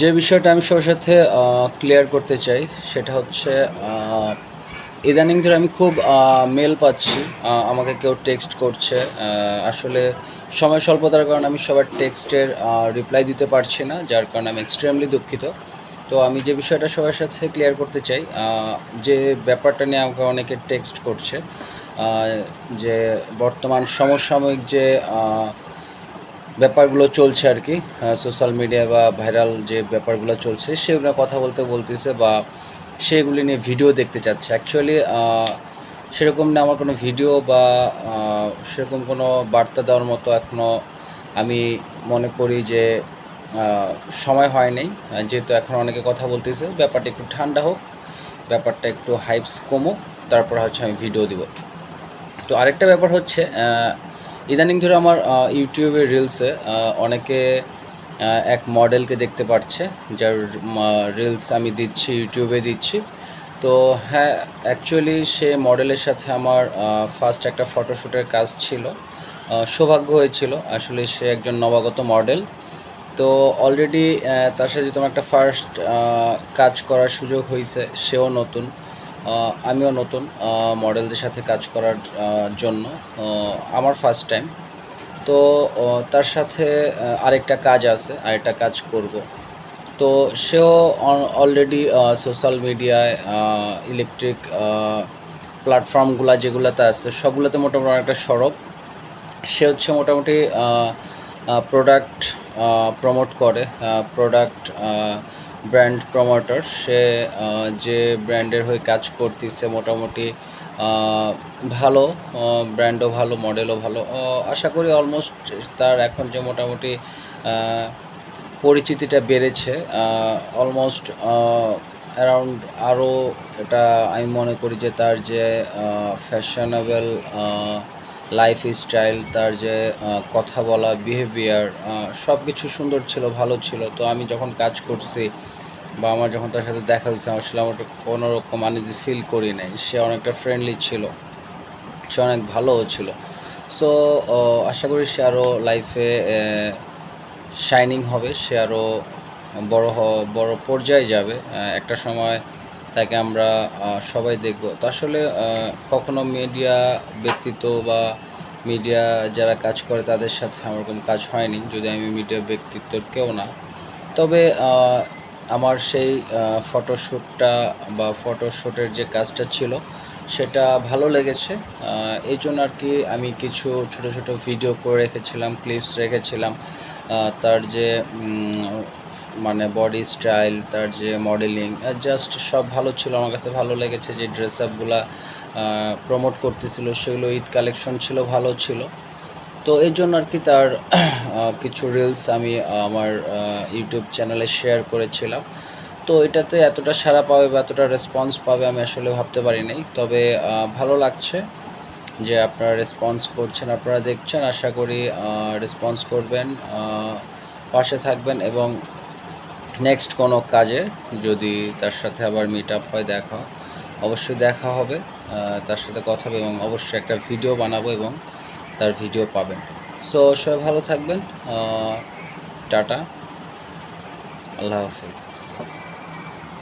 যে বিষয়টা আমি সবার সাথে ক্লিয়ার করতে চাই, সেটা হচ্ছে ইদানিং ধরে আমি খুব মেল পাচ্ছি আমাকে কেউ টেক্সট করছে আসলে সময় স্বল্পতার কারণে আমি সবার টেক্সটের রিপ্লাই দিতে পারছি না, যার কারণে আমি এক্সট্রিমলি দুঃখিত। তো আমি যে বিষয়টা সবার সাথে ক্লিয়ার করতে চাই যে ব্যাপারটা নিয়ে আমাকে অনেকে টেক্সট করছে যে বর্তমান সমসাময়িক যে ব্যাপারগুলো চলছে আর কি সোশ্যাল মিডিয়া বা ভাইরাল যে ব্যাপারগুলো চলছে, সেগুলো কথা বলতে বলতেছে বা সেগুলি নিয়ে ভিডিও দেখতে চাচ্ছে। অ্যাকচুয়ালি সেরকম না, আমার কোনো ভিডিও বা সেরকম কোনো বার্তা দেওয়ার মতো এখনও আমি মনে করি যে সময় হয় নাই। যেহেতু এখন অনেকে কথা বলতেছে, ব্যাপারটা একটু ঠান্ডা হোক, ব্যাপারটা একটু হাইপস কমুক, তারপর হচ্ছে আমি ভিডিও দিব। তো আরেকটা ব্যাপার হচ্ছে ইদানিং ধরে আমার আহ, ইউটিউবের রিলসে অনেকে এক মডেলকে দেখতে পাচ্ছে যার রিলস আমি দিচ্ছি ইউটিউবে দিচ্ছি। তো হ্যাঁ অ্যাকচুয়ালি সে মডেলের সাথে আমার ফার্স্ট একটা ফটোশ্যুটের কাজ ছিল। সৌভাগ্য হয়েছিল আসলে সে একজন নবাগত মডেল তো অলরেডি তার সাথে যেহেতু আমার একটা ফার্স্ট কাজ করার সুযোগ হয়েছে সেও নতুন। আমিও নতুন মডেলদের সাথে কাজ করার জন্য আমার ফার্স্ট টাইম তো তার সাথে আরেকটা কাজ আছে, আরেকটা কাজ করব। তো সেও অলরেডি সোশ্যাল মিডিয়ায় ইলেকট্রিক প্ল্যাটফর্মগুলো যেগুলোতে আছে, সবগুলোতে মোটামুটি অনেকটা সরব। সে হচ্ছে মোটামুটি প্রোডাক্ট প্রমোট করে প্রোডাক্ট ব্র্যান্ড প্রমোটার সে যে ব্র্যান্ডের হয়ে কাজ করতেছে, মোটামুটি ভালো ব্র্যান্ডও ভালো মডেলও ভালো আশা করি অলমোস্ট তার এখন যে মোটামুটি পরিচিতিটা বেড়েছে অলমোস্ট অ্যারাউন্ড আরও এটা আমি মনে করি যে তার যে ফ্যাশনেবল লাইফ স্টাইল তার যে কথা বলা বিহেভিয়ার সব কিছু সুন্দর ছিল, ভালো ছিল। তো আমি যখন কাজ করছি বা আমার যখন তার সাথে দেখা হয়েছে, আমার আসলে আমার কোনো রকম আনিজি ফিল করি নাই। সে অনেকটা ফ্রেন্ডলি ছিল। সে অনেক ভালোও ছিল। সো আশা করি সে আরও লাইফে শাইনিং হবে। সে আরও বড় বড় পর্যায়ে যাবে। একটা সময় তাকে আমরা সবাই দেখব। তো আসলে কখনো মিডিয়া ব্যক্তিত্ব বা মিডিয়া যারা কাজ করে তাদের সাথে আমার কোনো কাজ হয়নি, যদি আমি মিডিয়া ব্যক্তিত্বর কেউ না। তবে আমার সেই ফটোশ্যুটটা বা ফটোশ্যুটের যে কাজটা ছিল, সেটা ভালো লেগেছে। এই জন্য আর কি আমি কিছু ছোট ছোট ভিডিও করে রেখেছিলাম ক্লিপস রেখেছিলাম। তার যে মানে বডি স্টাইল তার যে মডেলিং জাস্ট সব ভালো ছিল। আমার কাছে ভালো লেগেছে যে ড্রেস আপগুলা প্রমোট করতেছিল। সেগুলো ঈদ কালেকশন ছিল, ভালো ছিল। তো এই জন্য আর কি তার কিছু রিলস আমি আমার ইউটিউব চ্যানেলে শেয়ার করেছিলাম। তো এটাতে এতটা সারা পাবে বা এতটা রেসপন্স পাবে আমি আসলে ভাবতে পারি নাই। তবে ভালো লাগছে। যে আপনারা রেসপন্স করছেন, আপনারা দেখছেন, আশা করি রেসপন্স করবেন পাশে থাকবেন এবং নেক্সট কোনো কাজে যদি তার সাথে আবার মিট আপ হয়, দেখা, অবশ্যই দেখা হবে তার সাথে কথা হবে এবং অবশ্যই একটা ভিডিও বানাবো এবং তার ভিডিও পাবেন। সো সবাই ভালো থাকবেন টাটা, আল্লাহ হাফিজ।